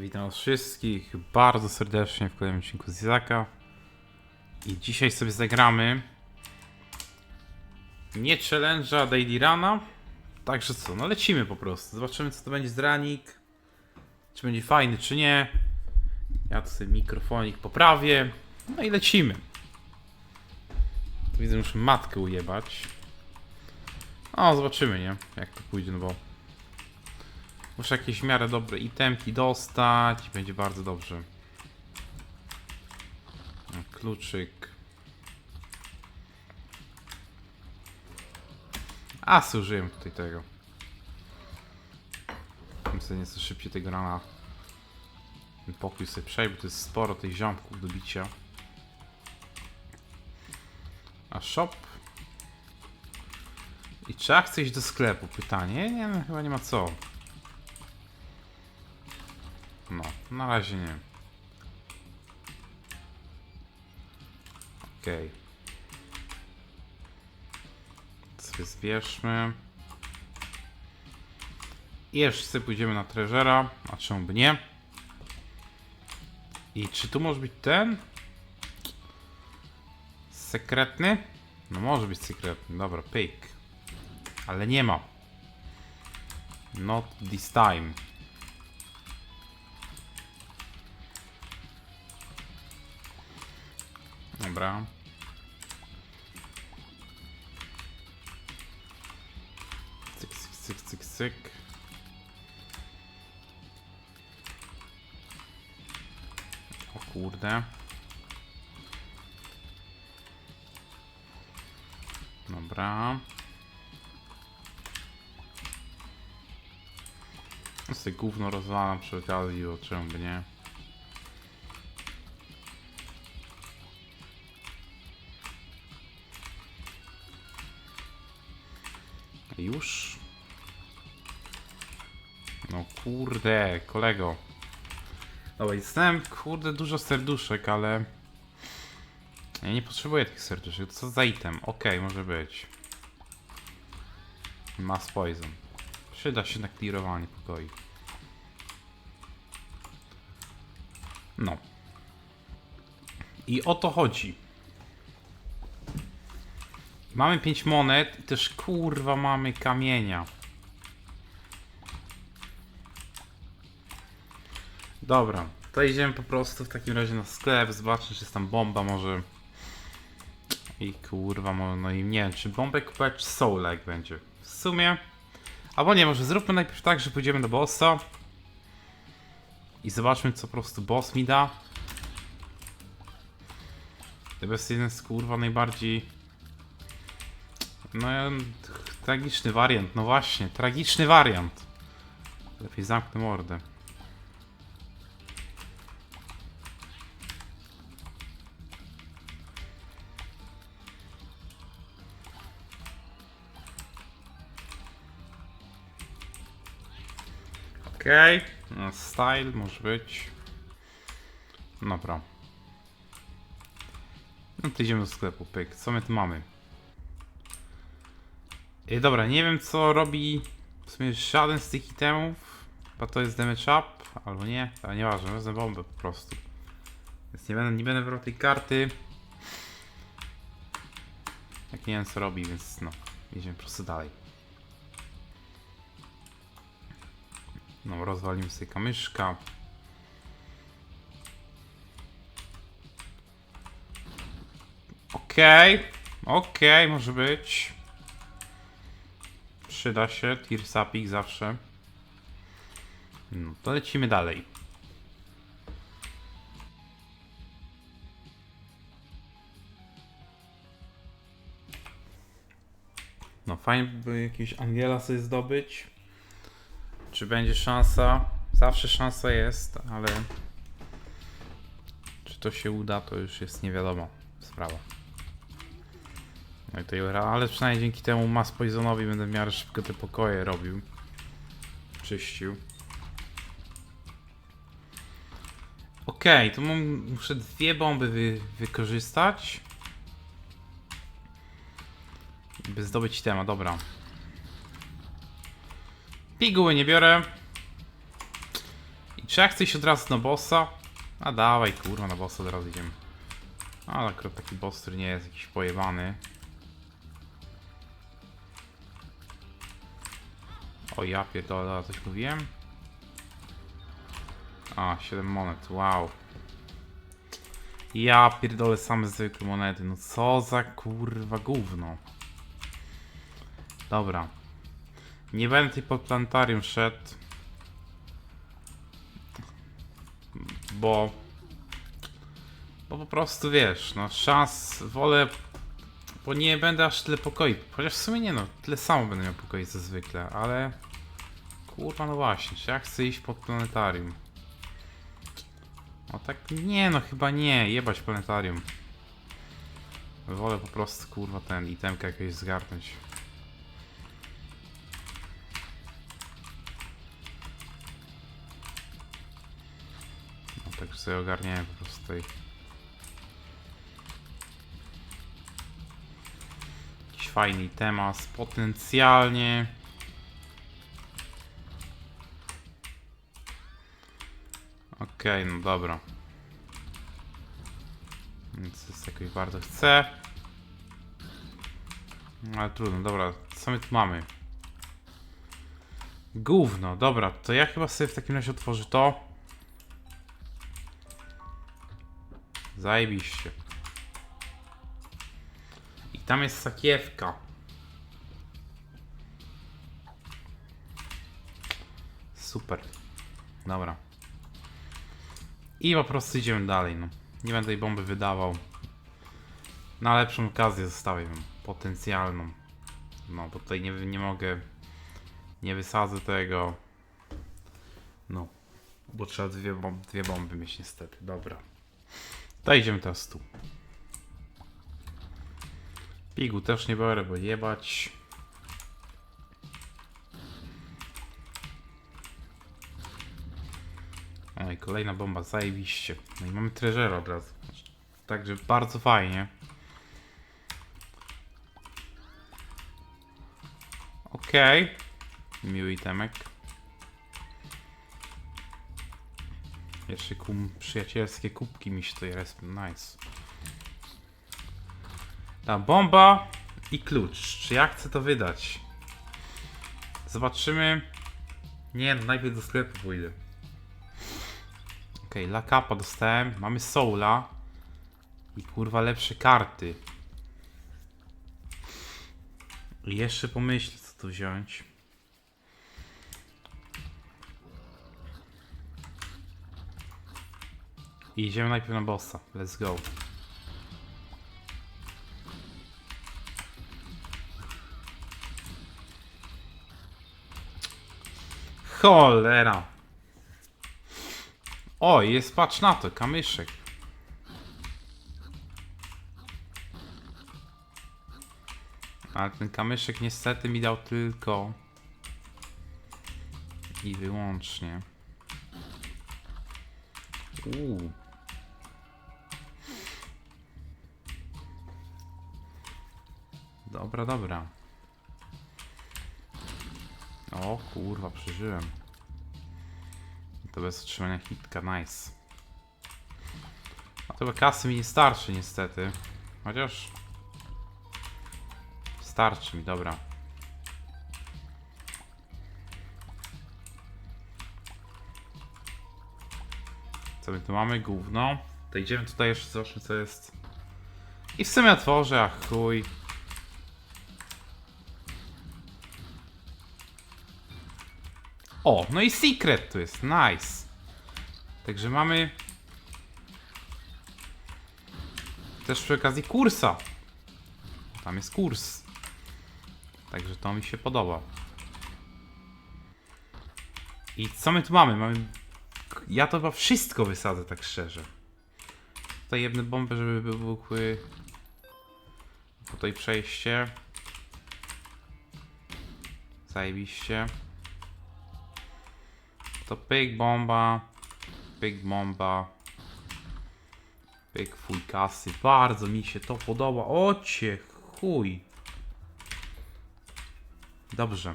Witam wszystkich bardzo serdecznie w kolejnym odcinku z Izaka. I dzisiaj sobie zagramy nie challenge'a Daily Runa. Także co, no lecimy po prostu. Zobaczymy co to będzie z ranik. Czy będzie fajny, czy nie. Ja tu sobie mikrofonik poprawię. No i lecimy. Widzę, muszę matkę ujebać. O, zobaczymy, nie? Jak to pójdzie, no bo Muszę jakieś w miarę dobre itemki dostać będzie bardzo dobrze. Kluczyk. A, zużyłem tutaj tego. Muszę nieco szybciej tego rana ten pokój sobie przejść, bo to jest sporo tych ziomków do bicia. A shop? I czy ja chcę iść do sklepu? Pytanie? Nie, no, chyba nie ma co. No, na razie nie. Okej. Sobie zbierzmy. I jeszcze pójdziemy na treżera, a czemu by nie? I czy tu może być ten? Sekretny? No może być sekretny, dobra, pyk. Ale nie ma. Not this time. Dobra. Cyk, cyk, cyk, cyk, cyk. O kurde. Dobra. Sobie gówno rozwalam przy okazji, czemu by nie. Kolego. Dobra, jestem, kurde, dużo serduszek, ale... Ja nie potrzebuję tych serduszek. Co za item? Okej, może być. Mass poison. Przyda się na clearowanie pokoi. No. I o to chodzi. Mamy 5 monet i też kurwa mamy kamienia. Dobra, to idziemy po prostu w takim razie na sklep, zobaczyć czy jest tam bomba może. I kurwa, no i nie czy bombę kupować, czy soul jak będzie. W sumie. Albo nie, może zróbmy najpierw tak, że pójdziemy do bossa. I zobaczmy co po prostu boss mi da. To jest jeden z kurwa najbardziej no, tragiczny wariant, no właśnie, tragiczny wariant. Lepiej zamknę mordę. Okej, no, style może być. Dobra. No to idziemy do sklepu, pyk. Co my tu mamy? Ej, dobra, nie wiem co robi w sumie żaden z tych itemów. Chyba to jest damage up, albo nie, ale nieważne, wezmę bombę po prostu. Więc nie będę, nie będę brał tej karty. Jak nie wiem co robi, więc no, idziemy po prostu dalej. No, rozwalimy sobie kamyszka. Okej, okej, może być. Przyda się, tier sapik zawsze. No, to lecimy dalej. No fajnie by jakiegoś Angela sobie zdobyć. Czy będzie szansa? Zawsze szansa jest, ale czy to się uda, to już jest nie wiadomo sprawa. No i to gra, ale przynajmniej dzięki temu Mass Poisonowi będę w miarę szybko te pokoje robił. Czyścił. Okej, to mam, muszę dwie bomby wy, wykorzystać. By zdobyć temat, dobra. Piguły nie biorę. I czy ja chcę iść od razu na bossa? A dawaj, kurwa, na bossa od razu idziemy. Ale akurat taki boss, który nie jest jakiś pojebany. O ja pierdolę, coś mówiłem? A, 7 monet, wow. Ja pierdolę same zwykłe monety, no co za kurwa gówno. Dobra. Nie będę tutaj pod planetarium szedł. Bo... Bo po prostu wiesz, no szans, wolę... Bo nie będę aż tyle pokoi. Chociaż w sumie nie no, tyle samo będę miał pokoi co zwykle, ale... Kurwa, no właśnie, czy ja chcę iść pod planetarium? No tak, nie no, chyba nie, jebać planetarium. Wolę po prostu, kurwa, ten itemkę jakieś zgarnąć. Sobie ogarniałem po prostu tutaj. Jakiś fajny temat, potencjalnie... Okej, no dobra. Więc jest jakoś bardzo chcę. No, Ale trudno, dobra. Co my tu mamy? Gówno, dobra, to ja chyba sobie w takim razie otworzę to. Zajebiście. I tam jest sakiewka. Super. Dobra. I po prostu idziemy dalej, no. Nie będę tej bomby wydawał. Na lepszą okazję zostawię. Potencjalną. No, bo tutaj nie, nie mogę... Nie wysadzę tego. No. Bo trzeba dwie, bom dwie bomby mieć niestety. Dobra. To idziemy teraz tu. Pigu też nie biorę, bo jebać. Oj, kolejna bomba, zajebiście. No i mamy treasure od razu. Także bardzo fajnie. Okej. Miły itemek. Jeszcze kum, przyjacielskie kubki mi się tutaj resp... Nice. Ta bomba i klucz. Czy ja chcę to wydać? Zobaczymy. Nie, no najpierw do sklepu pójdę. Okej, okay, lakapa dostałem. Mamy soula. I kurwa lepsze karty. I jeszcze pomyślę co tu wziąć. I idziemy najpierw na bossa. Let's go. Cholera. O, jest, patrz na to, kamyszek. Ale ten kamyszek niestety mi dał tylko i wyłącznie. Uuu. Dobra, dobra. O kurwa, przeżyłem. To bez otrzymania hitka, nice. A to kasy mi nie starczy niestety. Chociaż... Starczy mi, dobra. Co my tu mamy? Gówno. To idziemy tutaj jeszcze, zobaczmy co jest. I w sumie otworzę, a chuj. O, no i secret tu jest, nice. Także mamy też przy okazji kursa. Tam jest kurs. Także to mi się podoba. I co my tu mamy? Mamy. Ja to chyba wszystko wysadzę, tak szczerze. Tutaj jedne bomby, żeby wybuchły. Tutaj przejście. Zajebiście. To pyk bomba. Pyk bomba. Pyk fuj kasy. Bardzo mi się to podoba. Ocie chuj. Dobrze.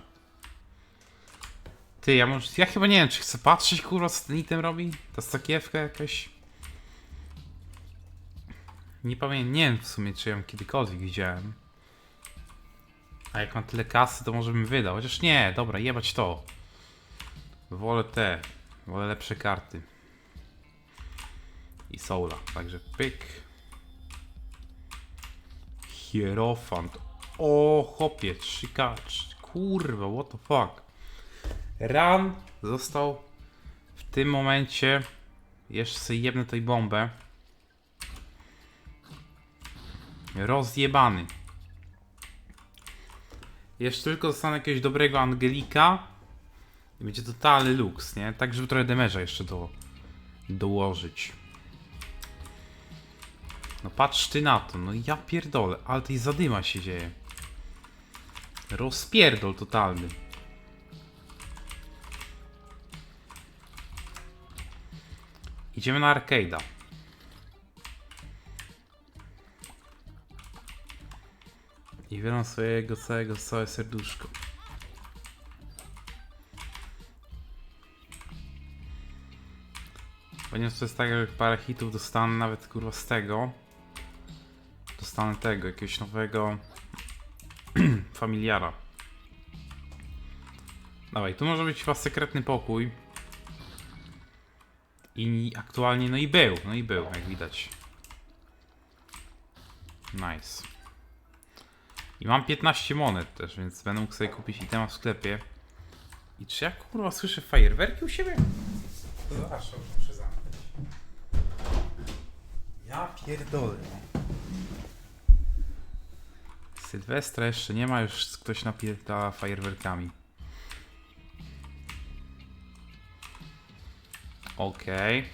Ty, ja może, ja chyba nie wiem, czy chcę patrzeć, kurwa, co ten item robi? Ta sakiewka jakaś? Nie pamiętam, nie wiem w sumie, czy ją kiedykolwiek widziałem. A jak mam tyle kasy, to może bym wydał. Chociaż nie, dobra, jebać to. Wolę te, wolę lepsze karty. I soula, także pyk. Hierofant. O, chopie, trzykacz. Kurwa, what the fuck. Ran został w tym momencie. Jeszcze sobie jebnę tej bombę. Rozjebany. Jeszcze tylko dostanę jakiegoś dobrego Angelika. I będzie totalny luks, nie? Tak, żeby trochę damage'a jeszcze do, dołożyć. No patrz ty na to, no ja pierdolę, ale tej zadyma się dzieje. Rozpierdol totalny. Idziemy na arcade'a. I wierzę swojego całego całe serduszko. Ponieważ to jest tak, że parę hitów dostanę nawet kurwa z tego. Dostanę tego, jakiegoś nowego familiara. Dawaj, tu może być chyba sekretny pokój. I aktualnie, no i był, no i był, jak widać. Nice. I mam 15 monet też, więc będę mógł sobie kupić itema w sklepie. I czy ja kurwa słyszę fajerwerki u siebie? Zawsze. Ja pierdolę. Sylwestra jeszcze nie ma, już ktoś napierdala fajerwerkami. Okej.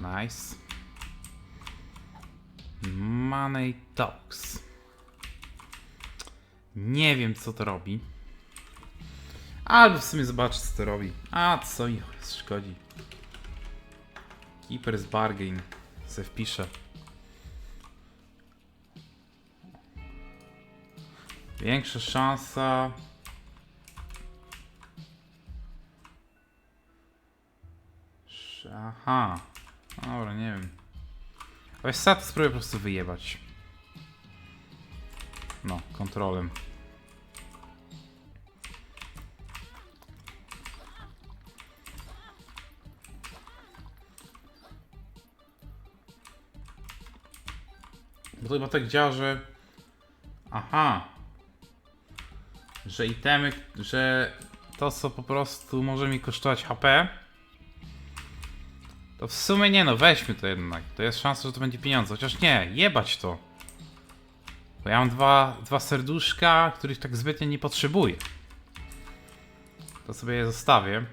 Nice. Money Talks. Nie wiem, co to robi. Albo w sumie zobaczę, co to robi. A, co mi szkodzi. Keeper's Bargain. Se wpiszę. Większa szansa. Sz- Aha. Dobra, nie wiem. Weź sad spróbuję po prostu wyjebać. No, kontrolem. To chyba tak działa, że... Aha. Że itemy, że to co po prostu może mi kosztować HP, to w sumie nie no, weźmy to jednak. To jest szansa, że to będzie pieniądze. Chociaż nie, jebać to. Bo ja mam dwa, dwa serduszka, których tak zbytnio nie potrzebuję. To sobie je zostawię.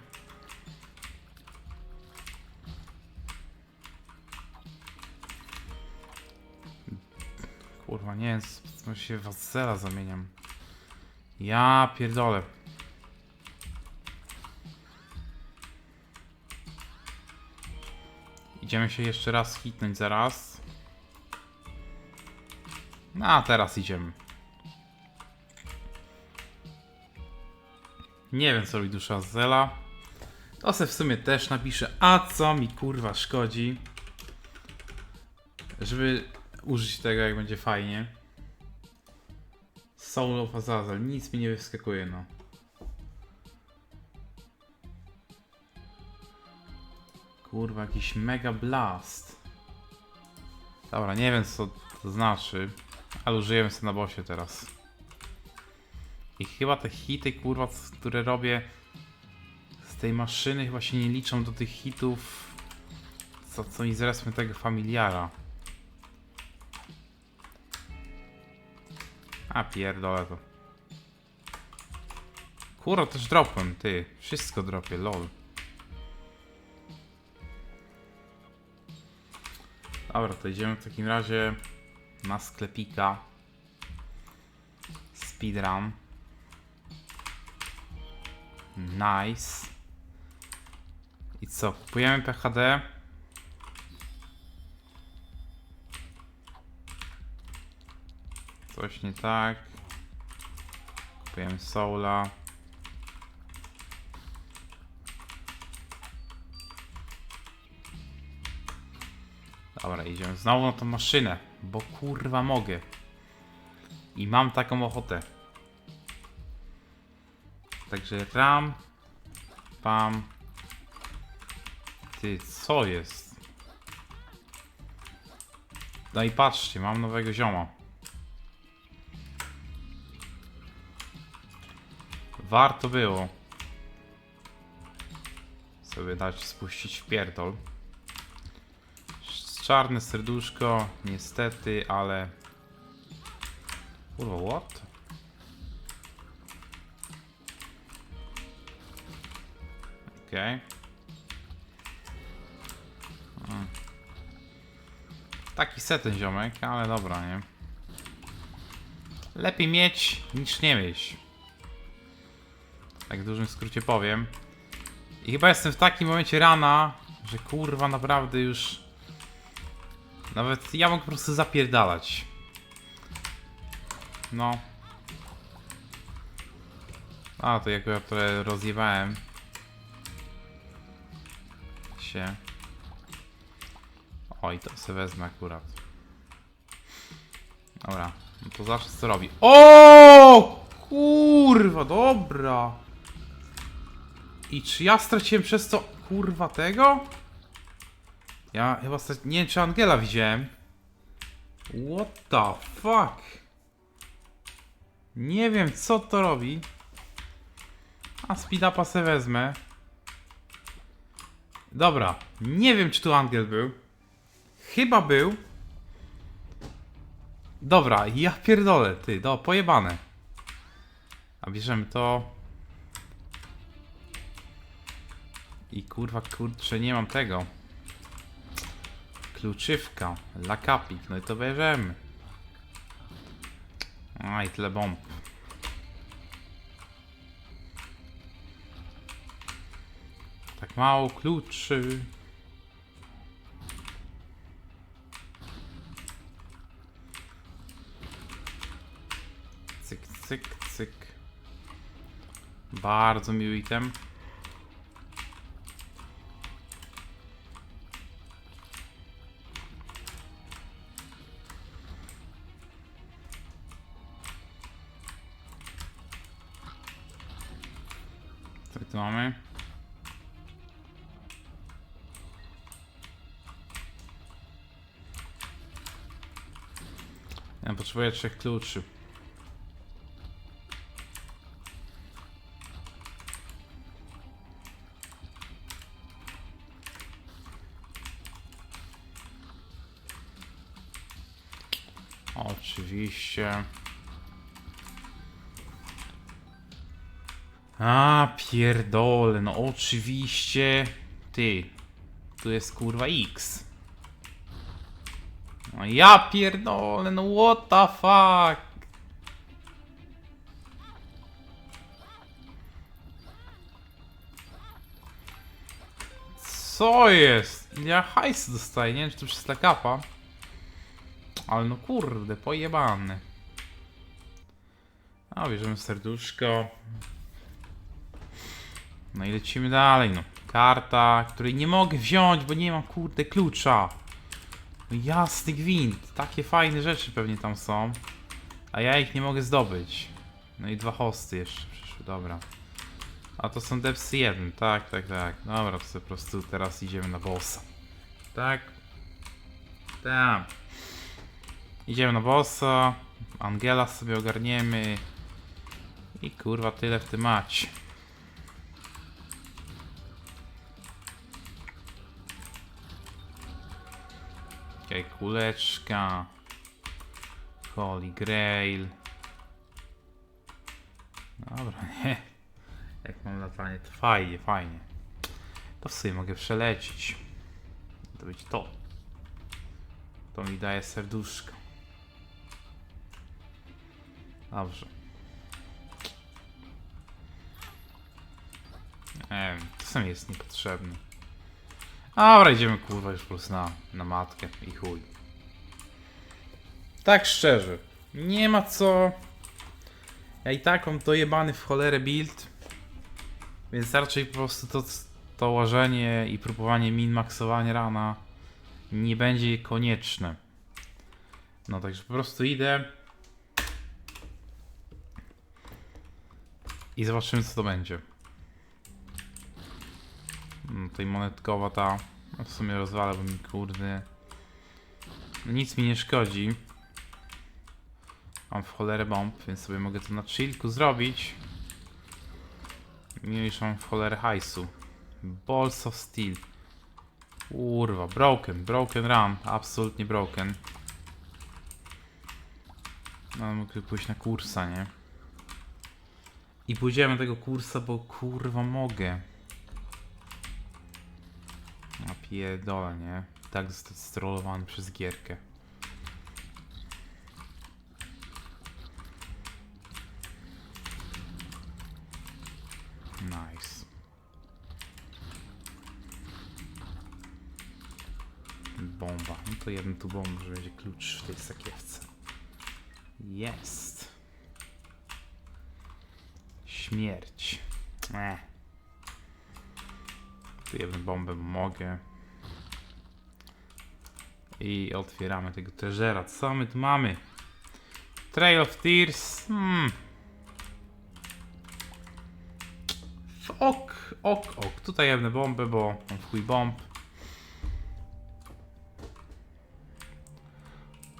Kurwa, nie co się w Wazela zamieniam. Ja pierdolę. Idziemy się jeszcze raz hitnąć zaraz. No a teraz idziemy. Nie wiem co robi dusza Zela. To se w sumie też napiszę. A co mi kurwa szkodzi? Żeby użyć tego jak będzie fajnie. Soul of Azazel. Nic mi nie wyskakuje no. Kurwa, jakiś mega blast. Dobra, nie wiem co to znaczy, ale użyjemy sobie na bosie teraz. I chyba te hity, kurwa, które robię z tej maszyny, chyba się nie liczą do tych hitów, co, co mi zresmy tego familiara. A pierdolę to. Kurwa, też dropłem, ty. Wszystko dropię, lol. Dobra, to idziemy w takim razie na sklepika. Speedrun. Nice. I co? Kupujemy PHD. Coś nie tak. Kupujemy soula. Dobra, idziemy znowu na tą maszynę, bo kurwa mogę. I mam taką ochotę. Także ram, pam. Ty, co jest? No i patrzcie, mam nowego zioma. Warto było sobie dać spuścić w pierdol. Czarne serduszko, niestety, ale... Kurwa, what? Okej. Mm. Taki set ten ziomek, ale dobra, nie? Lepiej mieć niż nie mieć. Tak w dużym skrócie powiem. I chyba jestem w takim momencie rana, że kurwa naprawdę już... Nawet ja mogę po prostu zapierdalać. No. A, to jak ja trochę rozjebałem. Się. Oj, to sobie wezmę akurat. Dobra, no to zawsze co robi. O Kurwa, dobra. I czy ja straciłem przez to kurwa tego? Ja chyba strac... nie wiem czy Angela widziałem. What the fuck? Nie wiem co to robi. A speed upa se wezmę. Dobra, nie wiem czy tu Angel był. Chyba był. Dobra, ja pierdolę, ty, do, pojebane. A bierzemy to. I kurwa, kurczę, nie mam tego. Kluczywka, lakapik, no i to bierzemy. A i tyle bomb. Tak mało kluczy. Cyk, cyk, cyk. Bardzo miły item. Ja potrzebuję trzech kluczy. Oczywiście. A, pierdolę, no oczywiście. Ty, tu jest kurwa X. Ja pierdolę, no what the fuck. Co jest? Ja hajs dostaję, nie wiem czy to przez lakapa. Ale no kurde, pojebany. A, bierzemy serduszko. No i lecimy dalej, no. Karta, której nie mogę wziąć, bo nie mam kurde klucza. Jasny gwint. Takie fajne rzeczy pewnie tam są. A ja ich nie mogę zdobyć. No i dwa hosty jeszcze przyszły, dobra. A to są depsy 1, tak, tak, tak. Dobra, to po prostu teraz idziemy na bossa. Tak. Tam. Idziemy na bossa. Angela sobie ogarniemy. I kurwa tyle w tym mać. Kuleczka. Holy Grail. Dobra, nie. Jak mam latanie, to fajnie, fajnie. To w sumie mogę przelecieć. To być to. To mi daje serduszko. Dobrze. Nie wiem, sam jest niepotrzebny. Dobra, idziemy kurwa już prostu na, na matkę i chuj. Tak szczerze, Nie ma co. Ja i tak mam dojebany w cholerę build. Więc raczej po prostu to, to łożenie i próbowanie min-maxowania rana nie będzie konieczne. No także po prostu idę. I zobaczymy co to będzie. No, tutaj monetkowa ta. W sumie rozwala, bo mi kurde. Nic mi nie szkodzi. Mam w cholerę bomb, więc sobie mogę to na chillku zrobić. Iż mam w cholerę hajsu. Balls of Steel. Kurwa, broken, broken run, absolutnie broken. No, mogę pójść na kursa, nie? I pójdziemy tego kursa, bo kurwa mogę. Pierdolę, nie? Tak zostać strollowany przez gierkę. Nice. Bomba. No to jeden tu bomb, że będzie klucz w tej sakiewce. Jest. Śmierć. Eh. Tu jedną bombę bo mogę. I otwieramy tego treżera. Co my tu mamy? Trail of Tears. Hmm. Ok, ok, ok. Tutaj jedne bomby, bo mam chuj bomb.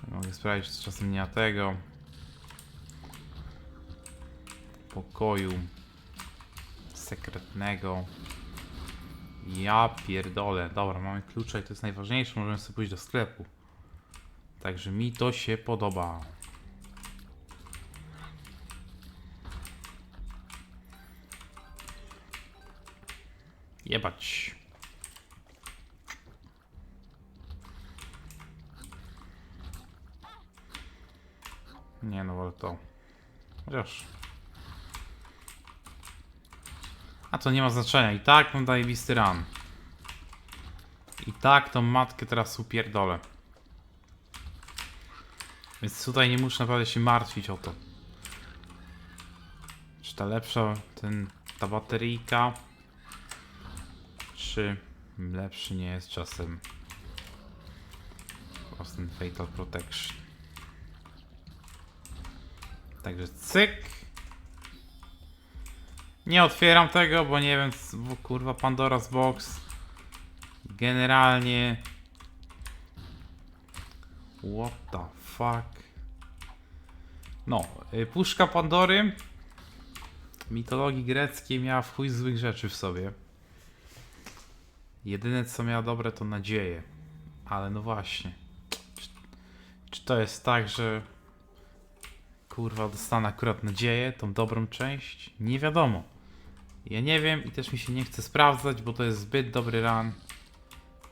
Mogę sprawdzić, czy czasem nie ma tego. Pokoju sekretnego. Ja pierdolę. Dobra, mamy klucze i to jest najważniejsze. Możemy sobie pójść do sklepu. Także mi to się podoba. Jebać. Nie no, ale to. Chociaż. A to nie ma znaczenia. I tak mam zajebisty run. I tak tą matkę teraz upierdolę. Więc tutaj nie muszę naprawdę się martwić o to. Czy ta lepsza, ten, ta bateryjka, czy lepszy nie jest czasem prostu ten Fatal Protection. Także cyk. Nie otwieram tego, bo nie wiem, bo kurwa Pandora's Box. Generalnie. What the fuck? No, y, puszka Pandory mitologii greckiej miała w chuj złych rzeczy w sobie. Jedyne co miała dobre to nadzieję. Ale no właśnie. Czy, czy to jest tak, że kurwa dostanę akurat nadzieję, tą dobrą część? Nie wiadomo. Ja nie wiem i też mi się nie chce sprawdzać, bo to jest zbyt dobry run.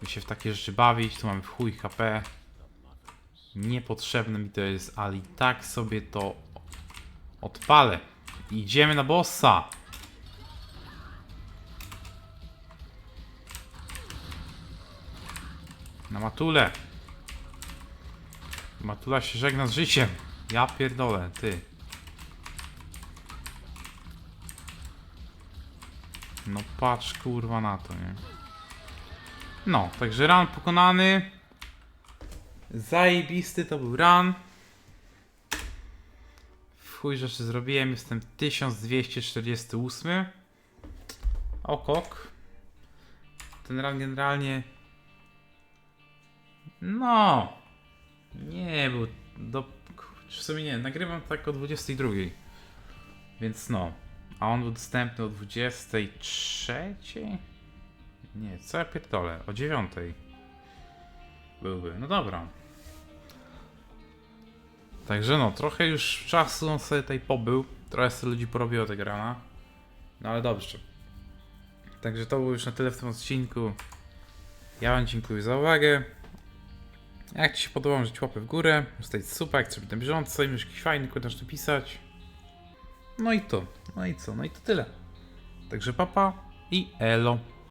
By się w takie rzeczy bawić, tu mamy w chuj HP. Niepotrzebne mi to jest, ale i tak sobie to odpalę. Idziemy na bossa. Na matulę. Matula się żegna z życiem. Ja pierdolę, ty. No patrz kurwa na to, nie? No, także run pokonany. Zajebisty to był run. Chuj rzeczy zrobiłem, jestem 1248. Okok. Ten run generalnie... No. Nie, był do... W sumie nie, nagrywam tak o 22. Więc no. A on był dostępny o 23? Nie, co ja pierdolę? O 9. Byłby. No dobra. Także no, trochę już czasu on sobie tutaj pobył. Trochę sobie ludzi porobiło tego rana. No ale dobrze. Także to było już na tyle w tym odcinku. Ja wam dziękuję za uwagę. Jak Ci się podoba, możecie łapę w górę, zostać super, być na bieżąco, i jakiś fajny komentarz napisać. No i to, no i co, no i to tyle. Także papa i elo.